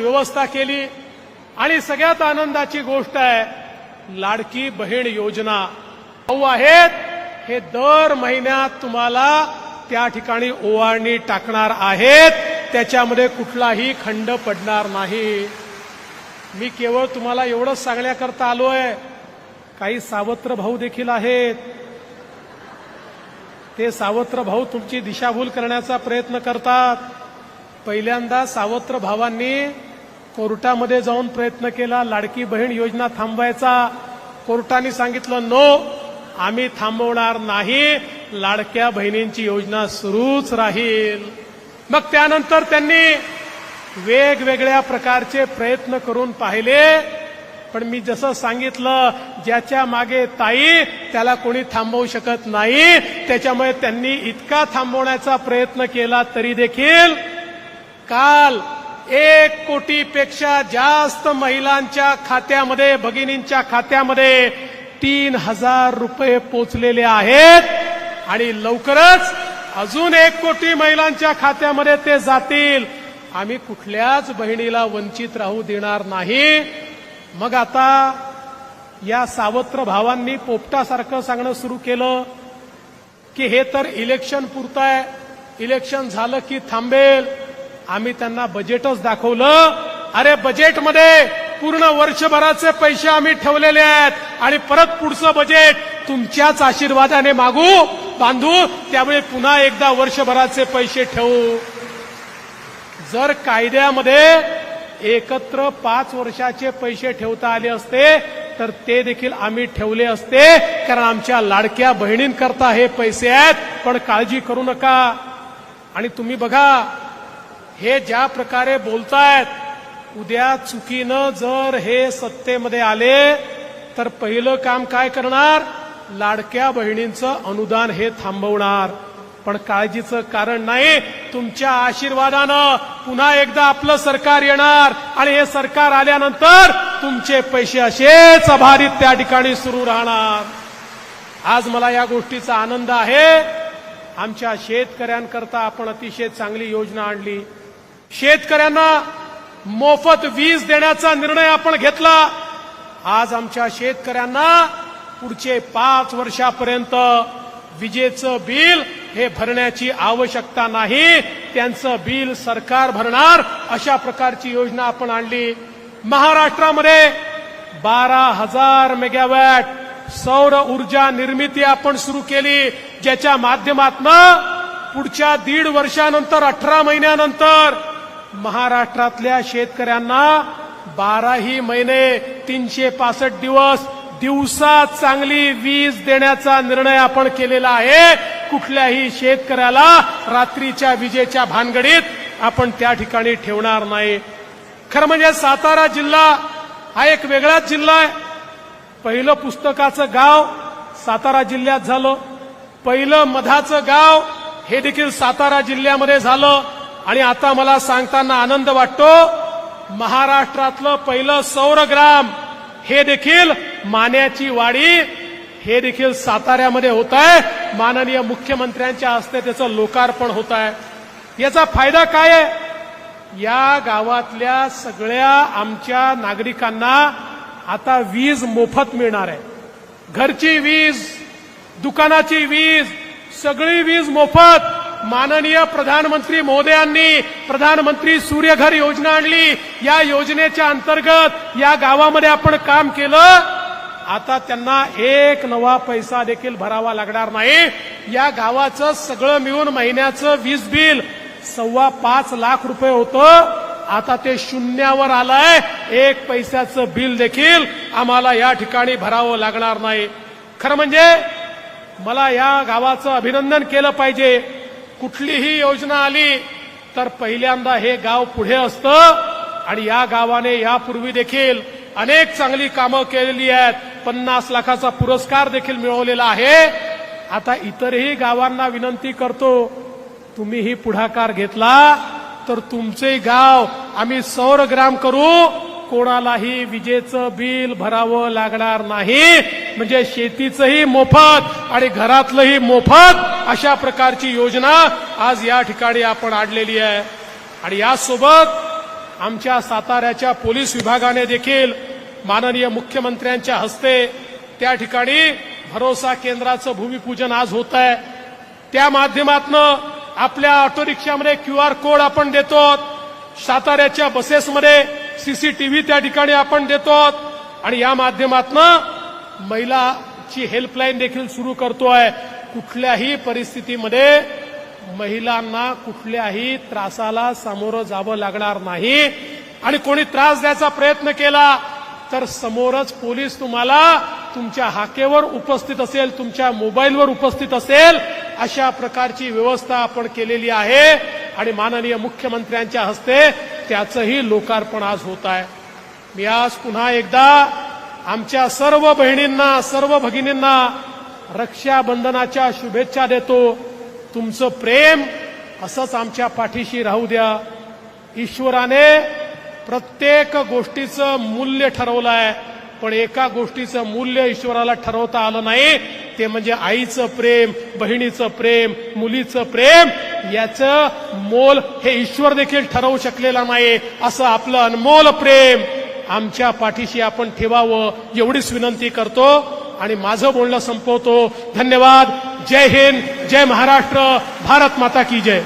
व्यवस्था केली. आणि सगळ्यात आनंदाची गोष्ट आहे लाडकी बहीण योजना भाऊ आहेत हे दर महिन्यात तुम्हाला त्या ठिकाणी ओवाळणी टाकणार आहेत. त्याच्यामध्ये कुठलाही खंड पडणार नाही. मी केवळ तुम्हाला एवढंच सांगण्याकरता आलोय काही सावत्र भाऊ देखील आहेत. ते सावत्र भाऊ तुमची दिशाभूल करण्याचा प्रयत्न करतात. पहिल्यांदा सावत्र भावांनी कोर्टामध्ये जाऊन प्रयत्न केला लाडकी बहीण योजना थांबवायचा. कोर्टाने सांगितलं नो आम्ही थांबवणार नाही. लाडक्या बहिणींची योजना सुरूच राहील. मग त्यानंतर त्यांनी वेगवेगळ्या प्रकारचे प्रयत्न करून पाहिले. पण मी जसं सांगितलं ज्याच्या मागे ताई त्याला कोणी थांबवू शकत नाही. त्याच्यामुळे त्यांनी इतका थांबवण्याचा प्रयत्न केला तरी देखील काल एक कोटीपेक्षा जास्त महिलांच्या खात्यामध्ये भगिनींच्या खात्यामध्ये तीन हजार रुपये पोचलेले आहेत. आणि लवकरच अजून एक कोटी महिलांच्या खात्यामध्ये ते जातील. आम्ही कुठल्याच बहिणीला वंचित राहू देणार नाही. मग आता या सावत्र भावांनी पोपटासारखं सांगणं सुरू केलं की हे तर इलेक्शन पुरतं आहे इलेक्शन झालं की थांबेल. आम्ही त्यांना बजेटच दाखवलं. अरे बजेटमध्ये पूर्ण वर्षभराचे पैसे आम्ही ठेवलेले आहेत. आणि परत पुढचं बजेट तुमच्याच आशीर्वादाने मागू. बांधू त्यामुळे पुन्हा एकदा वर्षभराचे पैसे ठेवू. जर कायद्यामध्ये एकत्र पाच वर्षाचे पैसे ठेवता आले असते तर ते देखील आम्ही ठेवले असते कारण आमच्या लाडक्या बहिणींकरता हे पैसे आहेत. पण काळजी करू नका. आणि तुम्ही बघा हे ज्या प्रकारे बोलतायत उद्या चुकीनं जर हे सत्तेमध्ये आले तर पहिलं काम काय करणार? लाडक्या बहिणींचं अनुदान हे थांबवणार. पण काळजीचं कारण नाही तुमच्या आशीर्वादानं पुन्हा एकदा आपलं सरकार येणार आणि हे सरकार आल्यानंतर तुमचे पैसे असेच अभारित त्या ठिकाणी सुरू राहणार. आज मला या गोष्टीचा आनंद आहे. आमच्या शेतकऱ्यांकरता आपण अतिशय चांगली योजना आणली. शेतकऱ्यांना मोफत वीज देण्याचा निर्णय आपण घेतला. आज आमच्या शेतकऱ्यांना पुढचे पाच वर्षापर्यंत विजेचं बिल हे भरण्याची आवश्यकता नाही. त्यांचं बिल सरकार भरणार अशा प्रकारची योजना आपण आणली. महाराष्ट्रामध्ये बारा हजार मेगावॅट सौर ऊर्जा निर्मिती आपण सुरू केली ज्याच्या माध्यमातनं पुढच्या दीड वर्षानंतर अठरा महिन्यानंतर महाराष्ट्रातल्या शेतकऱ्यांना बाराही महिने तीनशे पासष्ट दिवस दिवसा चांगली वीज देण्याचा निर्णय आपण केलेला आहे. कुठल्याही शेतकऱ्याला रात्रीच्या विजेच्या भानगडीत आपण त्या ठिकाणी ठेवणार नाही. खरं म्हणजे सातारा जिल्हा हा एक वेगळाच जिल्हा आहे. पहिलं पुस्तकाचं गाव सातारा जिल्ह्यात झालं. पहिलं मधाचं गाव हे देखील सातारा जिल्ह्यामध्ये झालं. आणि आता मला सांगताना आनंद वाटतो महाराष्ट्रातलं पहिलं सौरग्राम हे देखील मान्याची वाडी हे देखील साताऱ्यामध्ये होत आहे माननीय मुख्यमंत्र्यांच्या हस्ते त्याचं लोकार्पण होत आहे याचा फायदा काय आहे? या गावातल्या सगळ्या आमच्या नागरिकांना आता वीज मोफत मिळणार आहे. घरची वीज दुकानाची वीज सगळी वीज मोफत. माननीय प्रधानमंत्री मोदयांनी प्रधानमंत्री सूर्यघर योजना आणली. या योजनेच्या अंतर्गत या गावामध्ये आपण काम केलं. आता त्यांना एक नवा पैसा देखील भरावा लागणार नाही. या गावाचं सगळं मिळून महिन्याचं वीज बिल सव्वा पाच लाख रुपये होतं. आता ते शून्यावर आलंय. एक पैशाचं बिल देखील आम्हाला या ठिकाणी भरावं लागणार नाही. खरं म्हणजे मला या गावाचं अभिनंदन केलं पाहिजे. कुठलीही योजना आली तर पहिल्यांदा हे गाव पुढे असतं आणि या गावाने यापूर्वी देखील अनेक चांगली कामं केलेली आहेत. पन्नास लाखाचा पुरस्कार देखील मिळवलेला आहे. आता इतरही गावांना विनंती करतो तुम्हीही पुढाकार घेतला तर तुमचे गाव आम्ही सौरग्राम करू. कोणालाही विजेचं बिल भरावं लागणार नाही. म्हणजे शेतीचंही मोफत आणि घरातलंही मोफत अशा प्रकारची योजना आज या ठिकाणी आपण आणलेली आहे. आणि यासोबत आमच्या साताऱ्याच्या पोलीस विभागाने देखील माननीय मुख्यमंत्र्यांच्या हस्ते त्या ठिकाणी भरोसा केंद्राचं भूमिपूजन आज होत आहे. त्या माध्यमातनं आपल्या ऑटो रिक्षामध्ये क्यू आर कोड आपण देतो साताऱ्याच्या बसेसमध्ये सीसीटीव्ही त्या ठिकाणी आपण देतो आणि या माध्यमातनं महिलाची हेल्पलाईन देखील सुरू करतोय. कुठल्याही परिस्थितीमध्ये महिलांना कुठल्याही त्रासाला सामोरं जावं लागणार नाही. आणि कोणी त्रास द्यायचा प्रयत्न केला तर समोरच पोलीस तुम्हाला तुमच्या हाकेवर उपस्थित असेल तुमच्या मोबाईलवर उपस्थित असेल अशा प्रकारची व्यवस्था आपण केलेली आहे. आणि माननीय मुख्यमंत्र्यांच्या हस्ते त्याचंही लोकार्पण आज होत आहे. मी आज पुन्हा एकदा आमच्या सर्व बहिणींना सर्व भगिनींना रक्षाबंधनाच्या शुभेच्छा देतो. तुमचं प्रेम असंच आमच्या पाठीशी राहू द्या. ईश्वराने प्रत्येक गोष्टीचं मूल्य ठरवलं आहे पण एका गोष्टीचं मूल्य ईश्वराला ठरवता आलं नाही. ते म्हणजे आईचं प्रेम बहिणीचं प्रेम मुलीचं प्रेम याचं मोल हे ईश्वर देखील ठरवू शकलेला नाही. असं आपलं अनमोल प्रेम. आमच्या पाठीशी आपण ठेवावं एवढीच विनंती करतो आणि माझं बोलणं संपवतो. धन्यवाद. जय हिंद. जय महाराष्ट्र. भारत माता की जय.